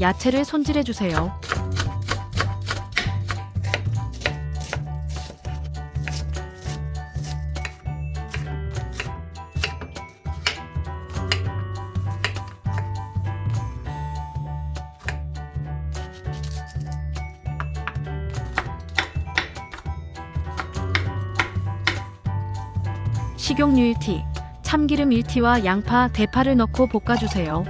야채를 손질해 주세요. 식용유 1티, 참기름 1티와 양파, 대파를 넣고 볶아주세요.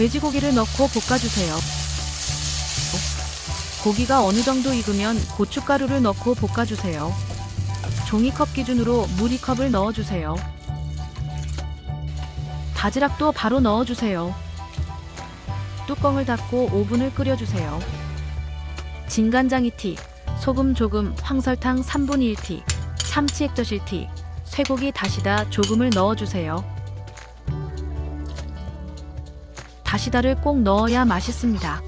돼지고기를 넣고 볶아주세요. 고기가 어느 정도 익으면 고춧가루를 넣고 볶아주세요. 종이컵 기준으로 물 2컵을 넣어주세요. 바지락도 바로 넣어주세요. 뚜껑을 닫고 5분을 끓여주세요. 진간장 2티, 소금 조금, 황설탕 3분의 1티, 참치 액젓 1티, 쇠고기 다시다 조금을 넣어주세요. 다시다를 꼭 넣어야 맛있습니다.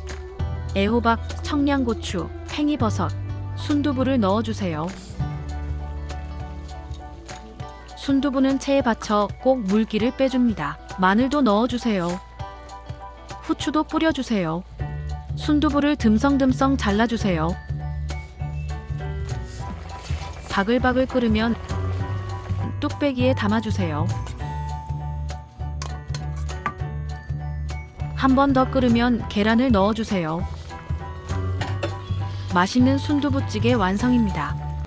애호박, 청양고추, 팽이버섯, 순두부를 넣어주세요. 순두부는 체에 받쳐 꼭 물기를 빼줍니다. 마늘도 넣어주세요. 후추도 뿌려주세요. 순두부를 듬성듬성 잘라주세요. 바글바글 끓으면 뚝배기에 담아주세요. 한 번 더 끓으면 계란을 넣어주세요. 맛있는 순두부찌개 완성입니다.